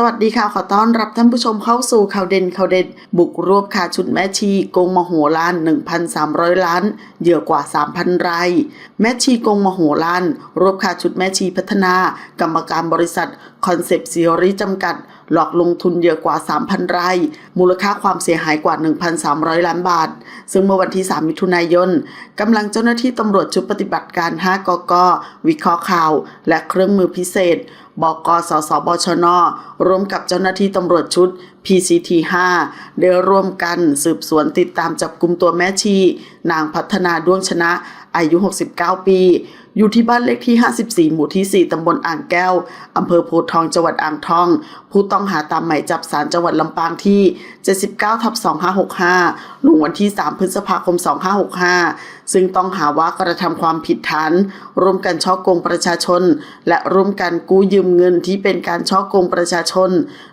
สวัสดีค่ะ ขอต้อนรับท่านผู้ชมเข้าสู่ข่าวเด่นข่าวเด็ด บุกรวบคาชุดแม่ชีโกงมโหฬาร1,300 ล้าน เหยื่อกว่า 3,000 ราย แม่ชีโกงมโหฬารรวบคาชุดแม่ชีพัฒนา กรรมการบริษัท คอนเซปต์ซีรีส์จำกัด หลอกลงทุนเยื่อกว่า 3,000รายมูลค่าความเสียหายกว่า 1,300 ล้านบาท ซึ่งเมื่อวันที่ 3 มิถุนายนกำลังเจ้าหน้าที่ตำรวจชุดปฏิบัติการ 5 กก วิเคราะห์ข่าว และเครื่องมือพิเศษ บกสสบชน ร่วมกับเจ้าหน้าที่ตำรวจชุด PCT 5ได้ร่วมกันสืบสวนติดตามจับกลุ่มตัวแม่ชี นางพัฒนาด้วงชนะอายุ 69 ปี อยู่ที่บ้านเลขที่ 54 หมู่ที่ 4 ตำบลอ่างแก้ว อำเภอโพธทอง จังหวัดอ่างทอง ผู้ต้องหาตามหมายจับสารจังหวัดลำปางที่ 79ทับ2565 ลงวันที่ 3 พฤษภาคม 2565 ซึ่งต้องหาว่ากระทำความผิดฐาน ร่วมกันช่อโกงประชาชน และร่วมกันกู้ยืมเงินที่เป็นการช่อโกงประชาชน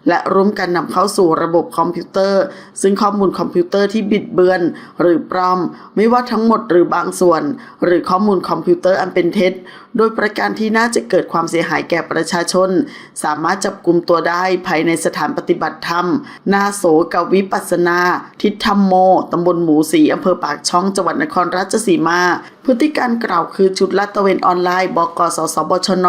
และร่วมกันนำเข้าสู่ระบบคอมพิวเตอร์ ซึ่งข้อมูลคอมพิวเตอร์ที่บิดเบือน หรือปลอม ไม่ว่าทั้งหมดหรือบางส่วน หรือข้อมูลคอมพิวเตอร์อันเป็นเท็จ โดยประการที่น่าจะเกิดความเสียหายแก่ประชาชน สามารถจับกลุ่มตัวได้ภายในสถานปฏิบัติธรรม นาโสกวิปัสนา ทิธรรมโม ตำบลหมูสีอำเภอปากช่องจังหวัดนครราชสีมา พฤติการกล่าวคือชุดลาดตะเวนออนไลน์ บกสสบชน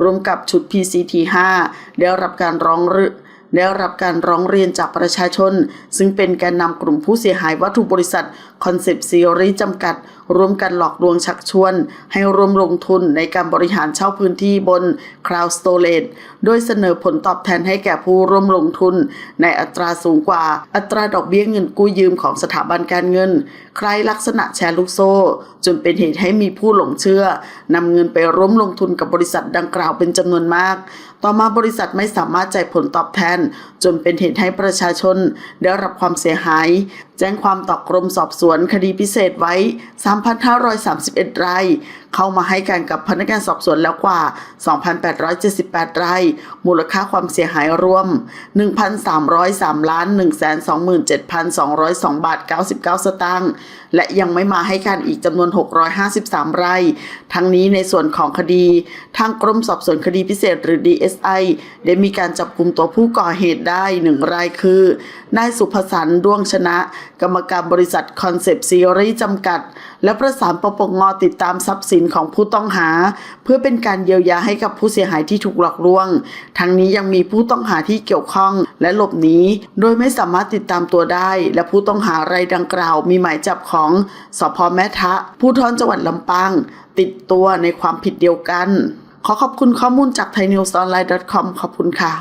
ร่วมกับชุด PCT 5 ได้รับการร้องเรียน ได้รับการร้องเรียนจากประชาชน ซึ่งเป็นแกนนำกลุ่มผู้เสียหายวัตถุบริษัทคอนเซปต์ซีรีส์จำกัด ร่วมกันหลอกลวงชักชวน ให้ร่วมลงทุนในการบริหารเช่าพื้นที่บน Cloud Storage โดยเสนอผลตอบแทนให้แก่ผู้ร่วมลงทุน ในอัตราสูงกว่า อัตราดอกเบี้ยเงินกู้ยืมของสถาบันการเงินใครลักษณะแชร์ลูกโซ่ จนเป็นเหตุให้มีผู้หลงเชื่อนำเงินไปร่วมลงทุนกับบริษัทดังกล่าวเป็นจำนวนมาก ต่อมาบริษัทไม่สามารถจ่ายผลตอบแทนจนเป็นเหตุให้ประชาชนได้รับความเสียหาย แจ้งความต่อกรมสอบสวนคดีพิเศษไว้ 3,531 ราย เข้ามาให้การกับพนักงานสอบสวนแล้วกว่า 2,878 ราย มูลค่าความเสียหายรวม 1,303ล้าน127,202 บาท 99 สตางค์และยังไม่มาให้การอีกจำนวน 653 ราย ทั้งนี้ในส่วนของคดี ทางกรมสอบสวนคดีพิเศษหรือ DSI ได้มีการจับกลุ่มตัวผู้ก่อเหตุได้หนึ่งรายคือนายสุภสันดวงชนะ กรรมการบริษัทคอนเซปต์ซีรีส์จำกัด และประสานปปงติดตามทรัพย์สินของผู้ต้องหา เพื่อเป็นการเยียวยาให้กับผู้เสียหายที่ถูกหลอกลวง ทั้งนี้ยังมีผู้ต้องหาที่เกี่ยวข้องและหลบหนีโดยไม่สามารถติดตามตัวได้ และผู้ต้องหารายดังกล่าว มีหมายจับของสพแม่ทะผู้ทอนจังหวัดลำปางติดตัวในความผิดเดียวกัน ขอขอบคุณข้อมูลจาก thainews online com ขอบคุณค่ะ